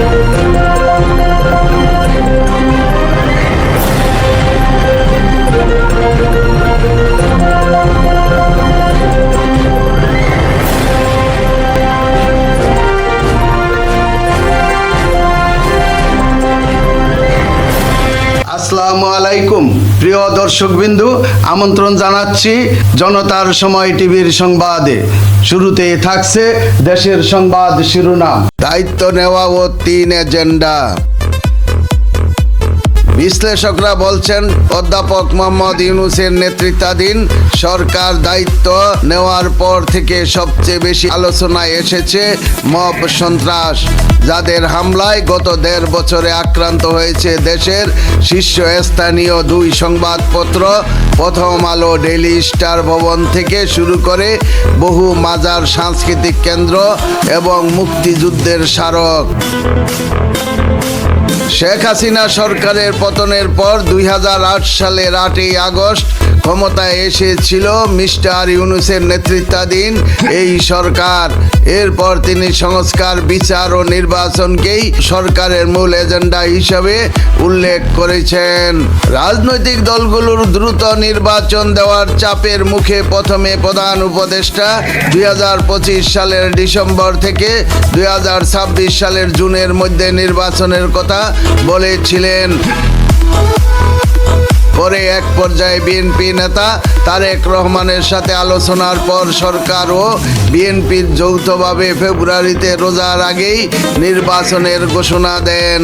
Thank you. প্রিয় দর্শকবিন্দু, আমন্ত্রণ জানাচ্ছি জনতার সময় টিভির সংবাদে। শুরুতে থাকছে দেশের সংবাদ শিরোনাম। দায়িত্ব নেওয়া ও তিন এজেন্ডা। বিশ্লেষকরা বলছেন, অধ্যাপক মোহাম্মদ ইউনুসের নেতৃত্বাধীন সরকার দায়িত্ব নেওয়ার পর থেকে সবচেয়ে বেশি আলোচনায় এসেছে মব সন্ত্রাস, যাদের হামলায় গত দেড় বছরে আক্রান্ত হয়েছে দেশের শীর্ষস্থানীয় দুই সংবাদপত্র। প্রথম আলো ডেইলি স্টার ভবন থেকে শুরু করে বহু মাজার সাংস্কৃতিক কেন্দ্র এবং মুক্তিযুদ্ধের স্মারক। শেখ হাসিনা সরকারের পতনের পর দুই হাজার আট সালের আটই আগস্ট ক্ষমতায় এসেছিল মিস্টার ইউনুসের নেতৃত্বাধীন এই সরকার। এরপর তিনি সংস্কার, বিচার ও নির্বাচনকেই সরকারের মূল এজেন্ডা হিসাবে উল্লেখ করেছেন। রাজনৈতিক দলগুলোর দ্রুত নির্বাচন দেওয়ার চাপের মুখে প্রথমে প্রধান উপদেষ্টা দুই হাজার পঁচিশ সালের ডিসেম্বর থেকে দুই হাজার ছাব্বিশ সালের জুনের মধ্যে নির্বাচনের কথা বলেছিলেন। পরে এক পর্যায়ে বিএনপি নেতা তারেক রহমানের সাথে আলোচনার পর সরকার ও বিএনপির যৌথভাবে ফেব্রুয়ারিতে রোজার আগেই নির্বাচনের ঘোষণা দেন।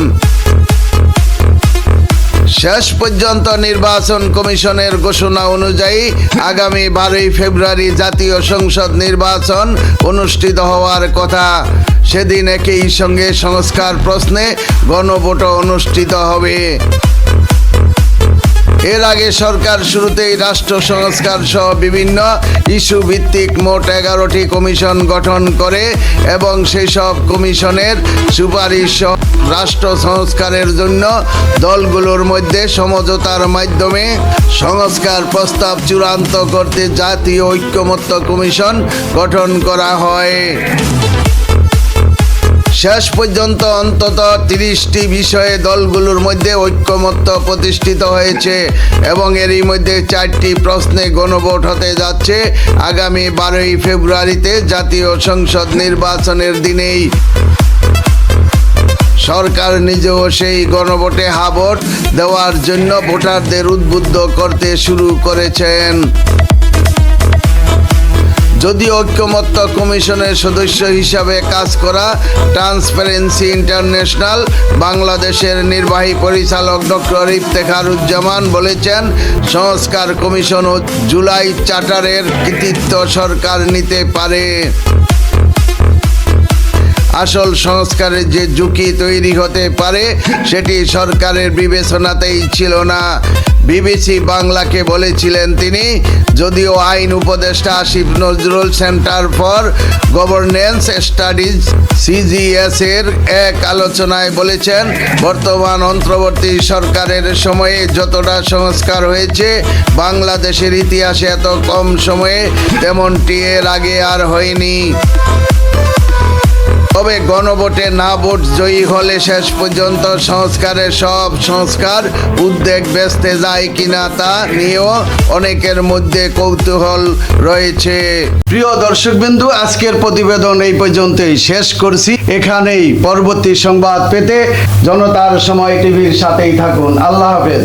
শেষ পর্যন্ত নির্বাচন কমিশনের ঘোষণা অনুযায়ী আগামী বারোই ফেব্রুয়ারি জাতীয় সংসদ নির্বাচন অনুষ্ঠিত হওয়ার কথা। সেদিন একই সঙ্গে সংস্কার প্রশ্নে গণভোট অনুষ্ঠিত হবে। এর আগে সরকার শুরুতেই রাষ্ট্র সংস্কার সহ বিভিন্ন ইস্যু ভিত্তিক মোট এগারোটি কমিশন গঠন করে এবং সেই সব কমিশনের সুপারিশ রাষ্ট্র সংস্কারের জন্য দলগুলোর মধ্যে সমঝোতার মাধ্যমে সংস্কার প্রস্তাব চূড়ান্ত করতে জাতীয় ঐক্যমত্য কমিশন গঠন করা হয়। শেষ পর্যন্ত অন্তত তিরিশটি বিষয়ে দলগুলোর মধ্যে ঐক্যমত্য প্রতিষ্ঠিত হয়েছে এবং এরই মধ্যে চারটি প্রশ্নে গণভোট হতে যাচ্ছে আগামী বারোই ফেব্রুয়ারিতে জাতীয় সংসদ নির্বাচনের দিনেই। সরকার নিজেও সেই গণভোটে হাভোট দেওয়ার জন্য ভোটারদের উদ্বুদ্ধ করতে শুরু করেছেন। যদি ঐক্যমত্য কমিশনের সদস্য হিসাবে কাজ করা ট্রান্সপারেন্সি ইন্টারন্যাশনাল বাংলাদেশের নির্বাহী পরিচালক ডক্টর ইফতেখারুজ্জামান বলেছেন, সংস্কার কমিশন ও জুলাই চার্টারের কৃতিত্ব সরকার নিতে পারে। আসল সংস্কারের যে ঝুঁকি তৈরি হতে পারে, সেটি সরকারের বিবেচনাতেই ছিল না। বিবিসি বাংলাকে বলেছিলেন তিনি, যদিও আইন উপদেষ্টা Asif Nazrul centre for governance studies CGS এর এক আলোচনায় বলেছেন, বর্তমান অন্তর্বর্তী সরকারের সময়ে যতটা সংস্কার হয়েছে, বাংলাদেশের ইতিহাসে এত কম সময়ে তেমনটি এর আগে আর হয়নি। তবে গণভোটে না ভোট জয়ী হলে শেষ পর্যন্ত সংস্কারের সব সংস্কার উদ্বেগ বেসতে যায় কিনা তা নিয়েও অনেকের মধ্যে কৌতূহল রয়েছে। প্রিয় দর্শকবিন্দু, আজকের প্রতিবেদন এই পর্যন্তই শেষ করছি। এখানেই পরবর্তী সংবাদ পেতে জনতার সময় টিভির সাথেই থাকুন। আল্লাহ হাফেজ।